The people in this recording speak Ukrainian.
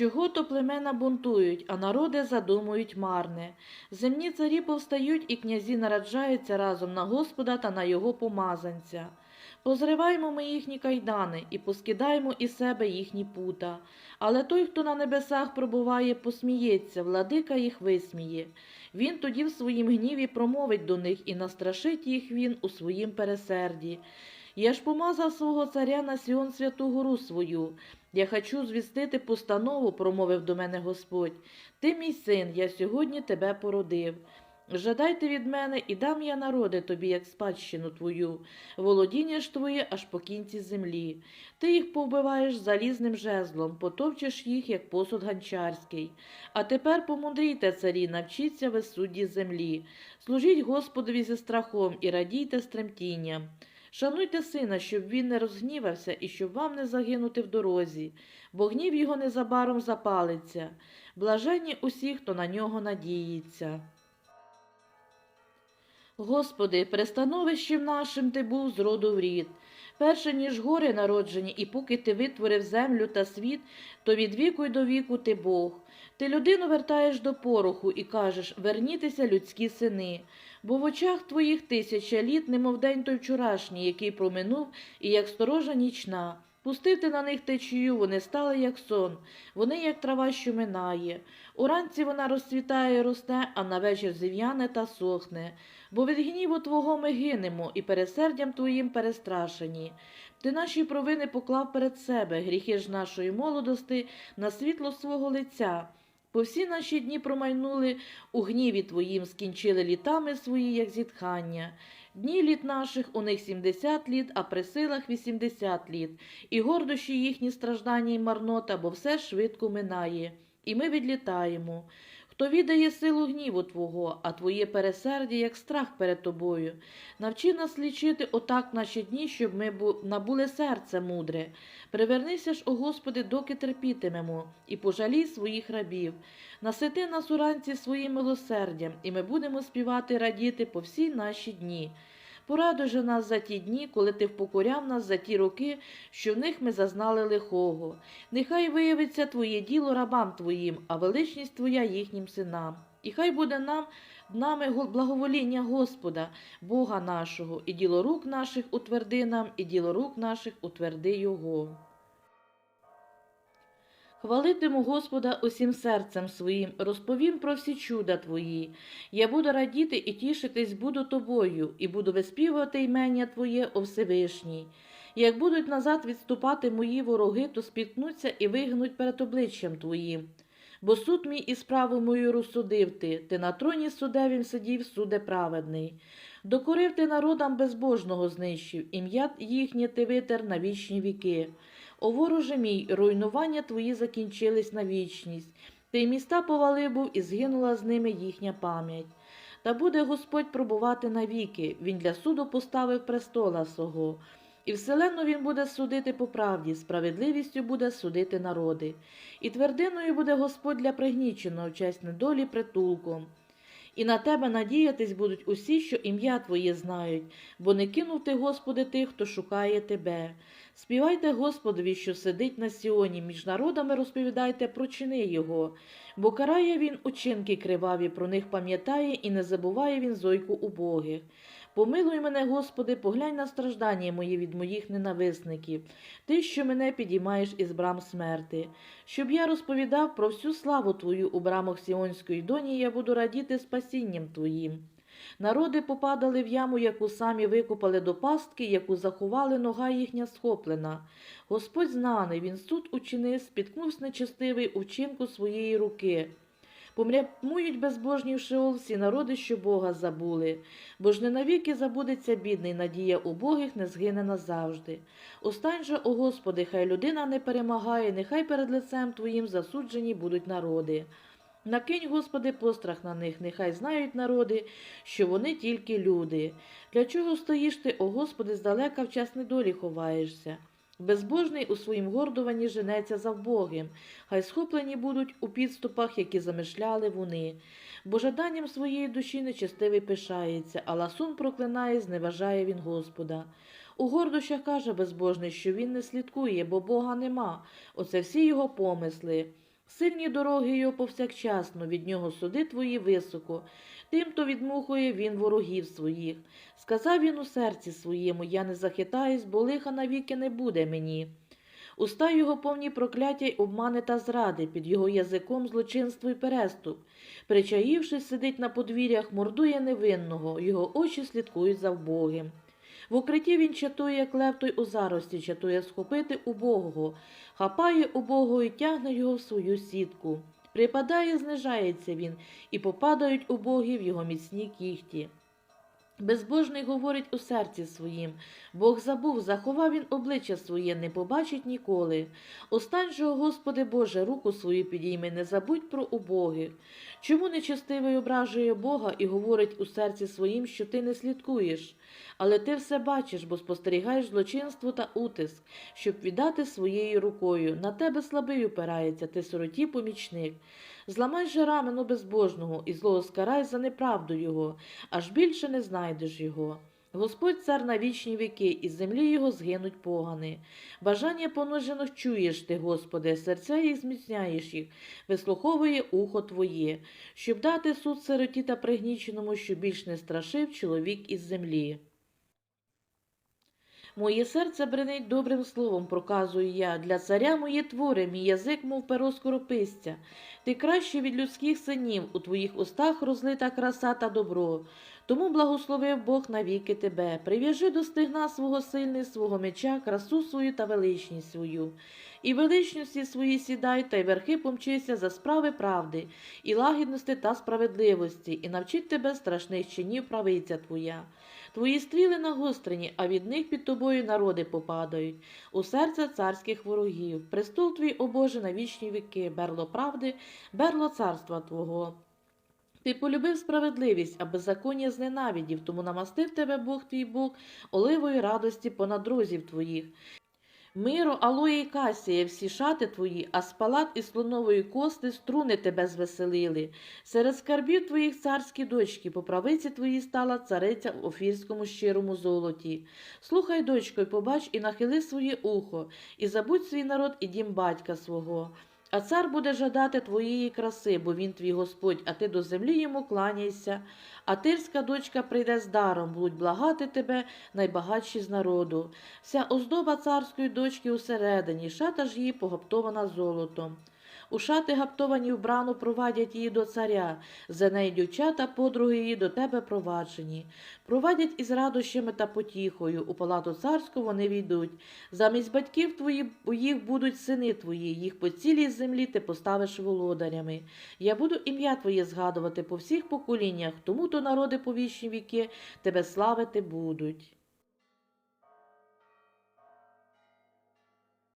Чого то племена бунтують, а народи задумують марне. Земні царі повстають, і князі нараджаються разом на Господа та на його помазанця. Позриваймо ми їхні кайдани і поскидаємо із себе їхні пута. Але той, хто на небесах пробуває, посміється, владика їх висміє. Він тоді в своїм гніві промовить до них і настрашить їх він у своїм пересерді. Я ж помазав свого царя на Сіон святу гору свою. Я хочу звістити постанову, промовив до мене Господь. Ти, мій син, я сьогодні тебе породив. Жадайте від мене, і дам я народи тобі, як спадщину твою, володіння ж твоє аж по кінці землі. Ти їх повбиваєш залізним жезлом, потовчеш їх, як посуд ганчарський. А тепер помудрійте, царі, навчіться ви судді землі. Служіть Господові зі страхом і радійте з тремтінням. Шануйте сина, щоб він не розгнівався і щоб вам не загинути в дорозі, бо гнів його незабаром запалиться. Блаженні усі, хто на нього надіється. Господи, пристановищем нашим ти був з роду в рід. Перше, ніж гори народжені, і поки ти витворив землю та світ, то від віку й до віку ти Бог. Ти людину вертаєш до пороху і кажеш вернітеся, людські сини. Бо в очах твоїх тисяча літ, немов день той вчорашній, який проминув, і як сторожа нічна. Пустив ти на них течію, вони стали, як сон, вони, як трава, що минає. Уранці вона розцвітає і росте, а на вечір зів'яне та сохне. Бо від гніву Твого ми гинемо, і пересердям Твоїм перестрашені. Ти наші провини поклав перед себе, гріхи ж нашої молодости на світло свого лиця. По всі наші дні промайнули у гніві Твоїм, скінчили літами свої, як зітхання. Дні літ наших у них сімдесят літ, а при силах вісімдесят літ, і гордощі їхні страждання й марнота, бо все швидко минає, і ми відлітаємо. Хто віддає силу гніву Твого, а Твоє пересердя, як страх перед Тобою. Навчи нас лічити отак наші дні, щоб ми набули серце мудре. Привернися ж, о Господи, доки терпітимемо, і пожалій своїх рабів. Насити нас уранці своїм милосердям, і ми будемо співати радіти по всі наші дні. Порадуй же нас за ті дні, коли ти впокоряв нас за ті роки, що в них ми зазнали лихого. Нехай виявиться Твоє діло рабам Твоїм, а величність Твоя їхнім синам. І хай буде нам нами благовоління Господа, Бога нашого, і діло рук наших утверди нам, і діло рук наших утверди Його. Хвалитиму Господа усім серцем своїм, розповім про всі чуда Твої. Я буду радіти і тішитись буду тобою, і буду виспівувати імення Твоє, о Всевишній. Як будуть назад відступати мої вороги, то спіткнуться і вигнуть перед обличчям Твоїм. Бо суд мій і справу мою розсудив ти, ти на троні судевім сидів, суде праведний. Докорив ти народам безбожного знищив, ім'я їхнє ти витер на вічні віки. О вороже мій, руйнування твої закінчились на вічність. Ти міста повалив був, і згинула з ними їхня пам'ять. Та буде Господь пробувати навіки, він для суду поставив престола свого. І вселенну він буде судити по правді, справедливістю буде судити народи. І твердиною буде Господь для пригніченого в честь недолі притулком. І на тебе надіятись будуть усі, що ім'я Твоє знають, бо не кинув ти, Господи, тих, хто шукає Тебе. Співайте Господові, що сидить на Сіоні, між народами розповідайте про чини Його, бо карає він учинки криваві, про них пам'ятає і не забуває він зойку убогих. Помилуй мене, Господи, поглянь на страждання мої від моїх ненависників, Ти, що мене підіймаєш із брам смерти, щоб я розповідав про всю славу Твою у брамах Сіонської доні, я буду радіти спасінням Твоїм. Народи попадали в яму, яку самі викопали до пастки, яку заховали нога їхня схоплена. Господь знаний, він суд учинив, спіткнувся нечестивий у вчинку своєї руки. Помрямують безбожні в Шеол всі народи, що Бога забули, бо ж не навіки забудеться бідний, надія убогих не згине назавжди. Остань же, о Господи, хай людина не перемагає, нехай перед лицем Твоїм засуджені будуть народи. Накинь, Господи, пострах на них, нехай знають народи, що вони тільки люди. Для чого стоїш ти, о Господи, здалека в час недолі ховаєшся? Безбожний у своїм гордуванні женеться за вбогим, хай схоплені будуть у підступах, які замишляли вони. Бо жаданням своєї душі нечестивий пишається, а ласун проклинає, зневажає він Господа. У гордощах каже безбожний, що він не слідкує, бо Бога нема. Оце всі його помисли. Сильні дороги його повсякчасно, від нього суди твої високо. Тим, то відмухує він ворогів своїх. Сказав він у серці своєму, я не захитаюсь, бо лиха навіки не буде мені. Уста його повні прокляття й обмани та зради, під його язиком злочинство й переступ. Причаївшись, сидить на подвір'ях, мордує невинного, його очі слідкують за вбогим. В укритті він чатує, як лев той у зарості, чатує схопити убогого, хапає убогого і тягне його в свою сітку. Припадає, знижається він, і попадають убогі в його міцні кіхті. Безбожний говорить у серці своїм, Бог забув, заховав він обличчя своє, не побачить ніколи. Остань же, Господи Боже, руку свою підійми, не забудь про убогих. Чому нечестивий ображує Бога і говорить у серці своїм, що ти не слідкуєш? Але ти все бачиш, бо спостерігаєш злочинство та утиск, щоб віддати своєю рукою. На тебе слабий упирається, ти сироті помічник. Зламай же рамену безбожного і злого скарай за неправду його, аж більше не знайдеш його. Господь цар на вічні віки, і з землі його згинуть погани. Бажання понижених чуєш ти, Господи, серця їх зміцняєш їх, вислуховує ухо Твоє, щоб дати суд сироті та пригніченому, що більш не страшив чоловік із землі. Моє серце бренить добрим словом, проказую я. Для царя мої твори, мій язик, мов перо скорописця. Ти краще від людських синів, у твоїх устах розлита краса та добро. Тому благословив Бог навіки тебе. Прив'яжи до стигна свого сильний, свого меча, красу свою та величність свою. І величності свої сідай, та й верхи помчися за справи правди, і лагідності та справедливості, і навчить тебе страшних чинів правиця твоя. Твої стріли нагострені, а від них під тобою народи попадають, у серце царських ворогів. Престол твій, о Боже, на вічні віки, берло правди, берло царства Твого. Ти полюбив справедливість, а беззаконня зненавидів, тому намастив тебе Бог твій Бог оливою радості понад друзів твоїх. Миро, алої й касія, всі шати твої, а спалат і слонової кости струни тебе звеселили. Серед скарбів твоїх царські дочки, по правиці твої стала цариця в офірському щирому золоті. Слухай, дочко, й побач, і нахили своє ухо, і забудь свій народ і дім батька свого. А цар буде жадати твоєї краси, бо він твій Господь, а ти до землі йому кланяйся. А тирська дочка прийде з даром, будуть благати тебе найбагатші з народу. Вся оздоба царської дочки усередині, шата ж її погаптована золотом. У шати гаптовані вбрану провадять її до царя, за неї дівчата, подруги її до тебе проваджені. Провадять із радощами та потіхою, у палату царську вони війдуть. Замість батьків твоїх їх будуть сини твої, їх по цілій землі ти поставиш володарями. Я буду ім'я твоє згадувати по всіх поколіннях, тому то народи по вічні віки тебе славити будуть.